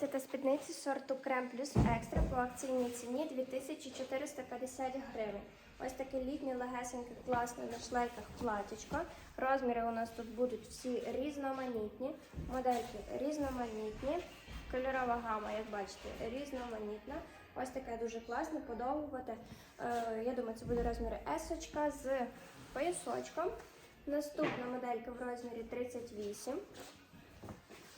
Це та спідниці сорту Крем плюс екстра по акційній ціні 2450 гривень. Ось таке літнє легесеньке, класне на шлейках платічко. Розміри у нас тут будуть всі різноманітні, модельки різноманітні. Кольорова гама, як бачите, різноманітна. Ось таке дуже класне, подовгувати. Е, я думаю, це буде розмір S з поясочком. Наступна моделька в розмірі 38.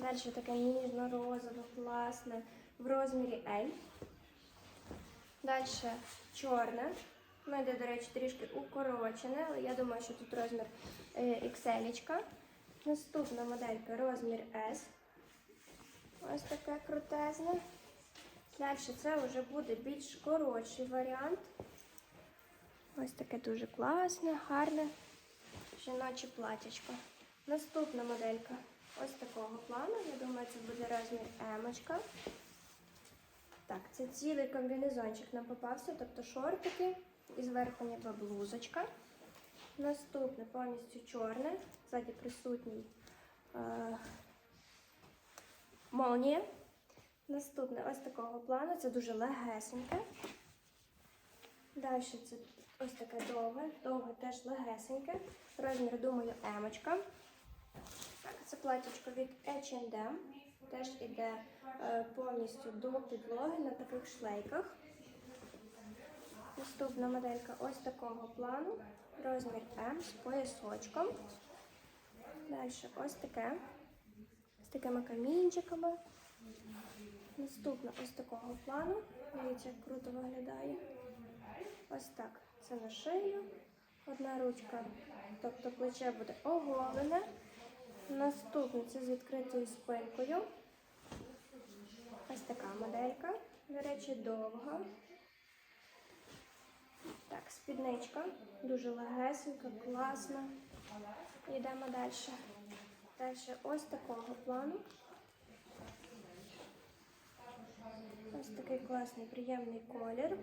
Далі таке ніжно-розове, класне в розмірі L. Далі чорне. У мене, до речі, трішки укорочене, але я думаю, що тут розмір е, XL. Наступна моделька розмір S. Ось таке крутезне. Далі це вже буде більш коротший варіант. Ось таке дуже класне, гарне жіноче платячко. Наступна моделька ось такого плану. Я думаю, це буде розмір емочка. Так, це цілий комбінезончик нам попався, тобто шортики і зверху ніби блузочка. Наступне повністю чорне, ззаді присутній е- молнія. Наступне ось такого плану, це дуже легесеньке. Далі це ось таке довге, довге теж легесеньке. Розмір, думаю, емочка. Це платічко від H&M. Теж іде е, повністю до підлоги на таких шлейках. Наступна моделька ось такого плану. Розмір М з поясочком. Далі ось таке. З такими камінчиками. Наступна ось такого плану. Дивіться, як круто виглядає. Ось так. Це на шию. Одна ручка, тобто плече буде оголене. Наступне це з відкритою спинкою. Ось така моделька. До речі, довга. Так, спідничка. Дуже легесенька, класна. Йдемо далі. Далі ось такого плану. Ось такий класний, приємний колір.